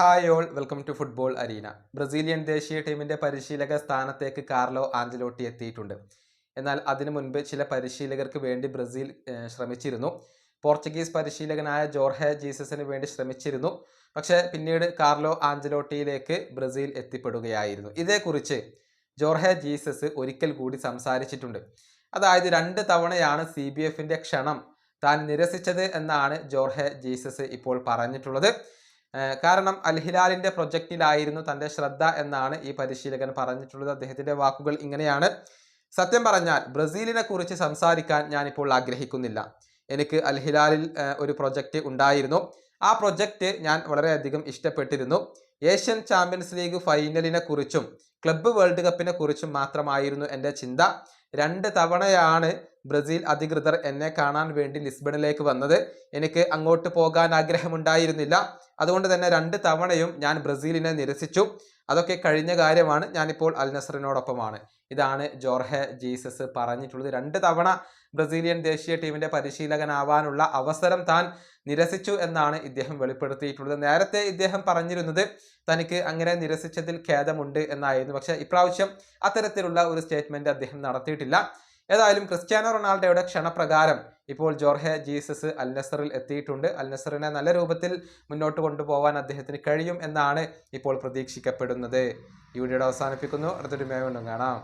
Hi all welcome to football arena. Brazilian ദേശീയ ടീമിന്റെ പരിശീലക സ്ഥാനത്തേക്ക് കാർലോ ആഞ്ചലോട്ടി എത്തിയിട്ടുണ്ട്. എന്നാൽ അതിനു മുൻപ് ചില പരിശീലകർക്ക് വേണ്ടി ബ്രസീൽ ശ്രമിച്ചിരുന്നു. പോർച്ചുഗീസ് പരിശീലകനായ ജോർഹെ ജീസസിന് വേണ്ടി ശ്രമിച്ചിരുന്നു. പക്ഷേ പിന്നീട് കാർലോ ആഞ്ചലോട്ടിയിലേക്ക് ബ്രസീൽ എത്തിപ്പെടുകയായിരുന്നു. ഇതേക്കുറിച്ച് ജോർഹെ ജീസസ് ഒരിക്കൽ കൂടി സംസാരിച്ചിട്ടുണ്ട്. അതായത് രണ്ട് തവണയാണ് സി ബി എഫിന്റെ ക്ഷണം താൻ നിരസിച്ചത് എന്നാണ് ജോർഹെ ജീസസ് ഇപ്പോൾ പറഞ്ഞിട്ടുള്ളത്. കാരണം അൽഹിലാലിന്റെ പ്രൊജക്റ്റിലായിരുന്നു തന്റെ ശ്രദ്ധ എന്നാണ് ഈ പരിശീലകൻ പറഞ്ഞിട്ടുള്ളത്. അദ്ദേഹത്തിന്റെ വാക്കുകൾ ഇങ്ങനെയാണ്. സത്യം പറഞ്ഞാൽ ബ്രസീലിനെ കുറിച്ച് സംസാരിക്കാൻ ഞാനിപ്പോൾ ആഗ്രഹിക്കുന്നില്ല. എനിക്ക് അൽഹിലാലിൽ ഒരു പ്രൊജക്റ്റ് ഉണ്ടായിരുന്നു. ആ പ്രൊജക്റ്റ് ഞാൻ വളരെയധികം ഇഷ്ടപ്പെട്ടിരുന്നു. ഏഷ്യൻ ചാമ്പ്യൻസ് ലീഗ് ഫൈനലിനെ കുറിച്ചും ക്ലബ്ബ് വേൾഡ് കപ്പിനെ കുറിച്ചും മാത്രമായിരുന്നു എന്റെ ചിന്ത. രണ്ട് തവണയാണ് ബ്രസീൽ അധികൃതർ എന്നെ കാണാൻ വേണ്ടി ലിസ്ബണിലേക്ക് വന്നത്. എനിക്ക് അങ്ങോട്ട് പോകാൻ ആഗ്രഹമുണ്ടായിരുന്നില്ല. അതുകൊണ്ട് തന്നെ രണ്ട് തവണയും ഞാൻ ബ്രസീലിനെ നിരസിച്ചു. അതൊക്കെ കഴിഞ്ഞ കാര്യമാണ്. ഞാനിപ്പോൾ അൽ നസറിനോടൊപ്പമാണ് ഇതാണ് ജോർഹെ ജീസസ് പറഞ്ഞിട്ടുള്ളത്. രണ്ട് തവണ ബ്രസീലിയൻ ദേശീയ ടീമിന്റെ പരിശീലകനാവാനുള്ള അവസരം താൻ നിരസിച്ചു എന്നാണ് ഇദ്ദേഹം വെളിപ്പെടുത്തിയിട്ടുള്ളത്. നേരത്തെ ഇദ്ദേഹം പറഞ്ഞിരുന്നത് തനിക്ക് അങ്ങനെ നിരസിച്ചതിൽ ഖേദമുണ്ട് എന്നായിരുന്നു. പക്ഷേ ഇപ്രാവശ്യം അത്തരത്തിലുള്ള ഒരു സ്റ്റേറ്റ്മെന്റ് അദ്ദേഹം നടത്തിയിട്ടില്ല. ഏതായാലും ക്രിസ്ത്യാനോ റൊണാൾഡോയുടെ ക്ഷണപ്രകാരം ഇപ്പോൾ ജോർഹെ ജീസസ് അൽനസറിൽ എത്തിയിട്ടുണ്ട്. അൽനസറിനെ നല്ല രൂപത്തിൽ മുന്നോട്ട് കൊണ്ടുപോകാൻ അദ്ദേഹത്തിന് കഴിയും എന്നാണ് ഇപ്പോൾ പ്രതീക്ഷിക്കപ്പെടുന്നത്. ഈ വീഡിയോ അവസാനിപ്പിക്കുന്നു. അടുത്തൊരു മേ വീണ്ടും കാണാം.